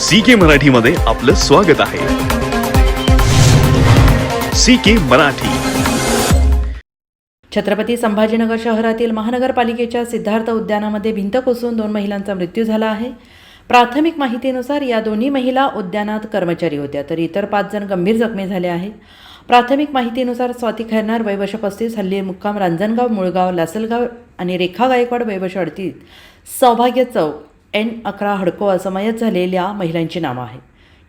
C के मराठीमध्ये आपलं स्वागत आहे. C K Marathi. Chhatrapati Sambhajinagar शहरातील महानगरपालिकेच्या सिद्धार्थ उद्यानामध्ये भिंत कोसळून दोन महिलांचा मृत्यू झाला आहे. प्राथमिक माहितीनुसार या दोन्ही महिला उद्यानात कर्मचारी होत्या तर इतर पाच जण गंभीर जखमी झाले आहेत प्राथमिक माहितीनुसार स्वाती खैरनार वैवश पस्तीस हल्ली मुक्काम रांजणगाव मुळगाव लासलगाव आणि रेखा गायकवाड वैवश अडतीस सौभाग्य चौक एन अकरा हडको असं मयत झालेल्या महिलांची नावं आहेत.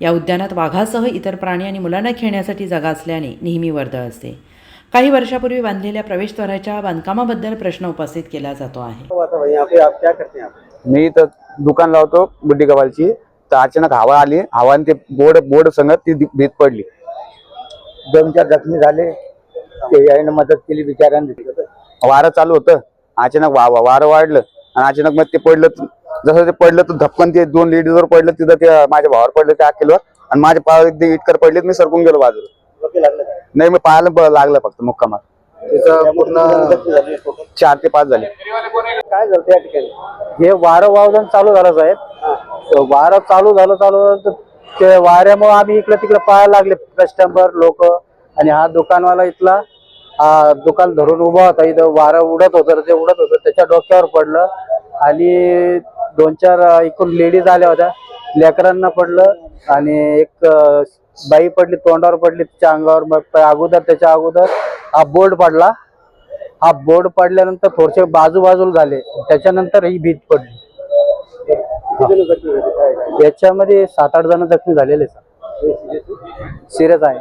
या उद्यानात वाघासह इतर प्राणी आणि मुलांना खेळण्यासाठी जागा असल्याने नेहमी वर्दळ असते. काही वर्षापूर्वी बांधलेल्या प्रवेशद्वाराच्या बांधकामाबद्दल प्रश्न उपस्थित केला जातो आहे. हुआ था भाई यहाँ पे आप क्या करते हैं आप? मी इथं दुकान लावतो गुड्डी कबालची तर अचानक हवा आली. हवाने ते बोर्ड बोर्ड संगत ती भीत पडली. दोन चार जखमी झाले. ते यायनं मदत केली बिचाऱ्यांनी. वारं चालू होतं. अचानक वा वा- वारं वाढलं. आणि अचानक मग ते पडलं जसं ते पडलं तर धपकन ते दोन लेडीजवर पडलं तिथं ते माझ्या भावावर पडलं त्या किलो आणि माझ्या पायावर एकदा इटकर पडले मी सरकून गेलो बाजूला? नाही मी पायाला लागलं फक्त मुक्कामात. पूर्ण. चार ते पाच झाले. काय झालं त्या ठिकाणी? हे वारं वावदान चालू झालं साहेब. वारं चालू झालं चालू झालं तर ते वाऱ्यामुळे आम्ही इकडे तिकडे पाहायला लागले. कस्टमर लोक. आणि हा दुकानवाला इथला हा दुकान धरून उभा होता. इथं वारं उडत होतं ते उडत होतं. त्याच्या डोक्यावर पडलं. आणि दोन चार एकूण लेडीज आल्या होत्या. लेकरांना पडलं आणि एक बाई पडली तोंडावर पडली तिच्या अंगावर. मग अगोदर त्याच्या अगोदर हा बोर्ड पडला. हा बोर्ड पडल्यानंतर थोडेसे बाजू बाजूला झाले. त्याच्यानंतर ही भीत पडली. याच्यामध्ये सात आठ जण जखमी झालेले सिरियस आहे.